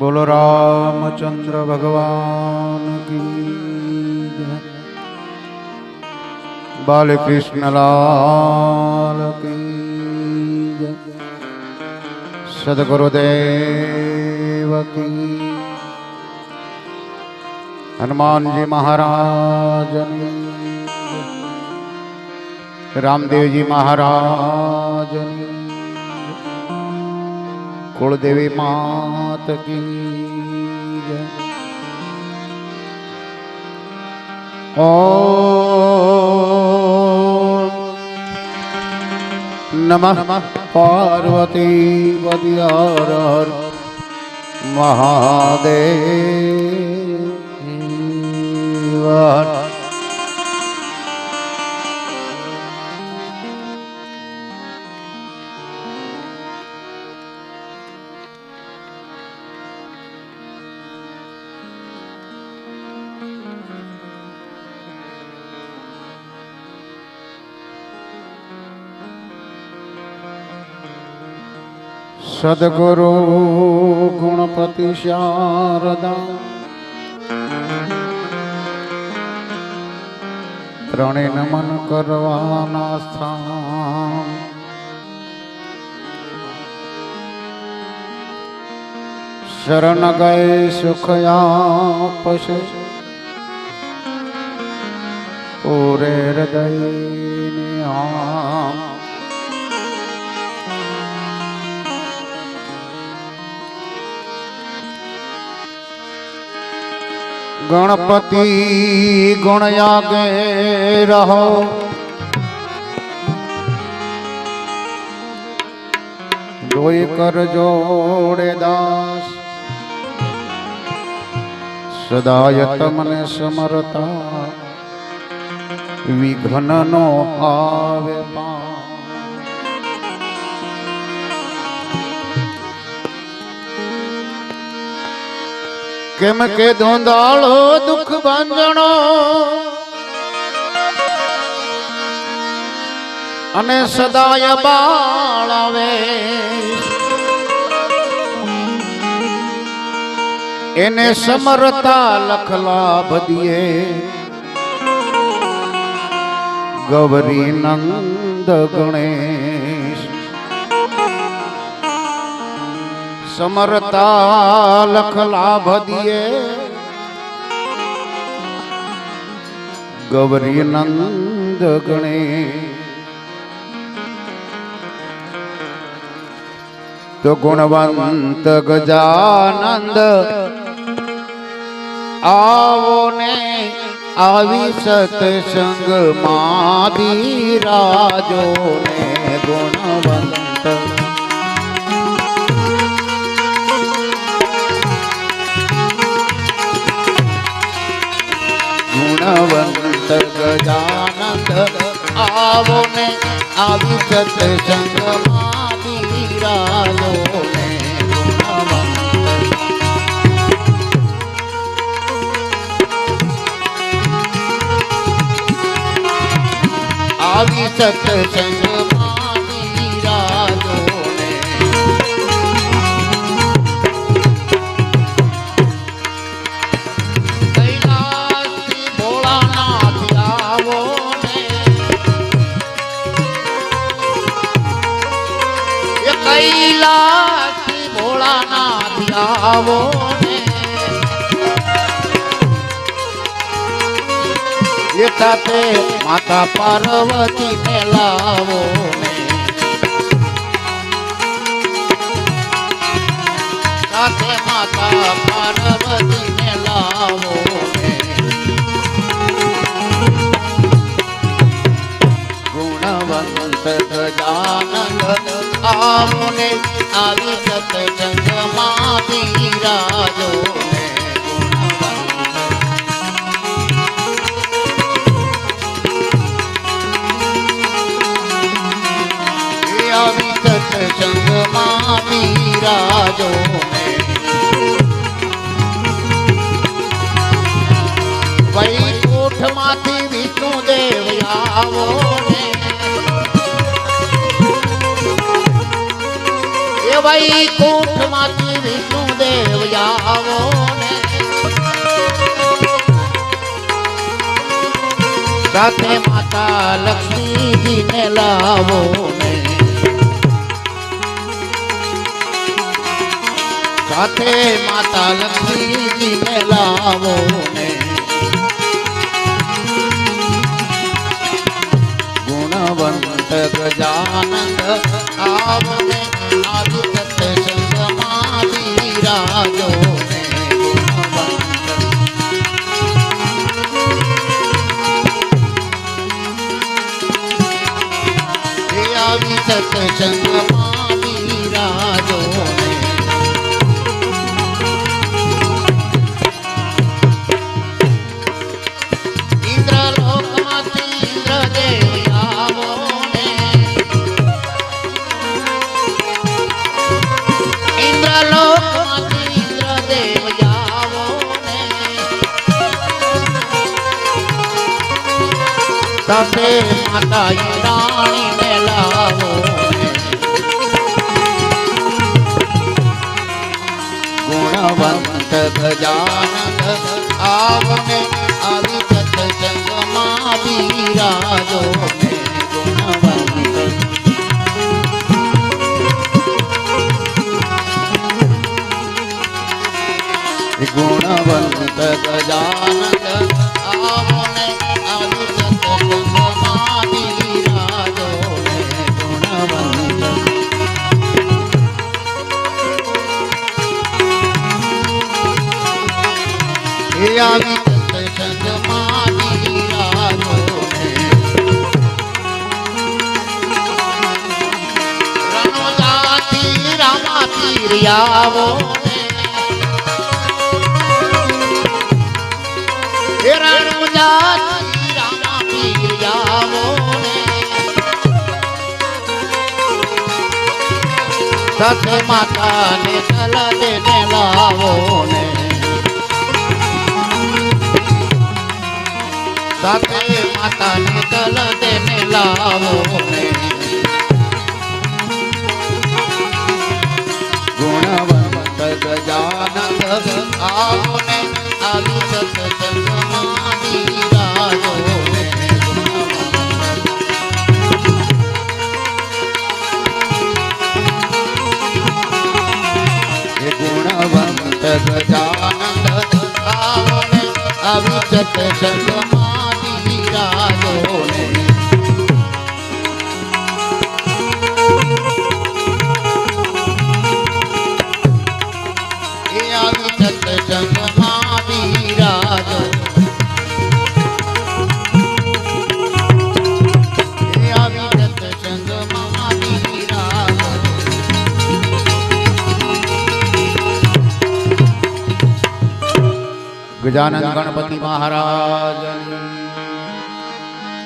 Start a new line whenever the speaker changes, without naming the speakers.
બોલો રામચંદ્ર ભગવાન કી જય. બાલકૃષ્ણ લાલ કી જય. સદગુરુદેવ હનુમાનજી મહારાજની જય. રામદેવજી મહારાજની કુળદેવી માત કી ઓ નમઃ પાર્વતી પદ્યાર મહાદેવ. સદગુરુ ગુણપતિ શારદા. ત્રણે નમન કરવાના સ્થાન. શરણ ગયે સુખયા આપશે. પૂરે હૃદય આમ ગણપતિ ગુણયાગે રહો. જોઈ કરજો દાસ. સદાય તમને સમરતા. વિઘ્ન નો આવે પા કેમ કે ધોંધાળો દુઃખ બાંધણો અને સદાય બાળ આવે. એને સમરતા લખલા બદીએ ગૌરી નંદ ગણેશ સમરતા લખ લાભ દિયે ગૌરી નંદ ગણે. તો ગુણવંત ગજાનંદ, આવો ને આવી સતસંગ માદી રાજો ને ગુણવંત. આવો ને આવી સત્સંગમાં બિરાજો ને આવી સત્સંગમાં આવો એ સાથે માતા પાર્વતી ને. લાવો સાથે માતા પાર્વતી ને. લાવો ગુણવંત ગજાનંદ આવો ને આવી સતસંગમાં બિરાજો ને એ આવી સત્સંગમાં બિરાજો ને વૈકુંઠમાંથી ને એ વિષ્ણુદેવ આવો ને. સાથે માતા લક્ષ્મીજીને લાવો ને. સાથે માતા લક્ષ્મીજીને લાવો ને. ગુણવંત ગજાનંદ આવો ને સત્સંગમાં હે આવી સત્સંગમાં વિરાજો ને. ઇન્દ્રલોકમાંથી સાથે માતા રાણી ને લાવો ગુણવંત ગજાનંદ આવને આવી સત્સંગમાં વિરાજો ને ગુણવંત. ગજાનંદ આવી આવી સત્સંગમાં વિરાજો ને. આવો ને લાવો ને. સાથે માતાને તલ દેને લાવો ગુણવંત ગજાનંદ આવો ને આવી સત્સંગમાં વિરાજો ને ગુણવંત ગજાનંદ આવો ને આવી સત્સંગમાં ગજાનંદ ગણપતિ મહારાજ.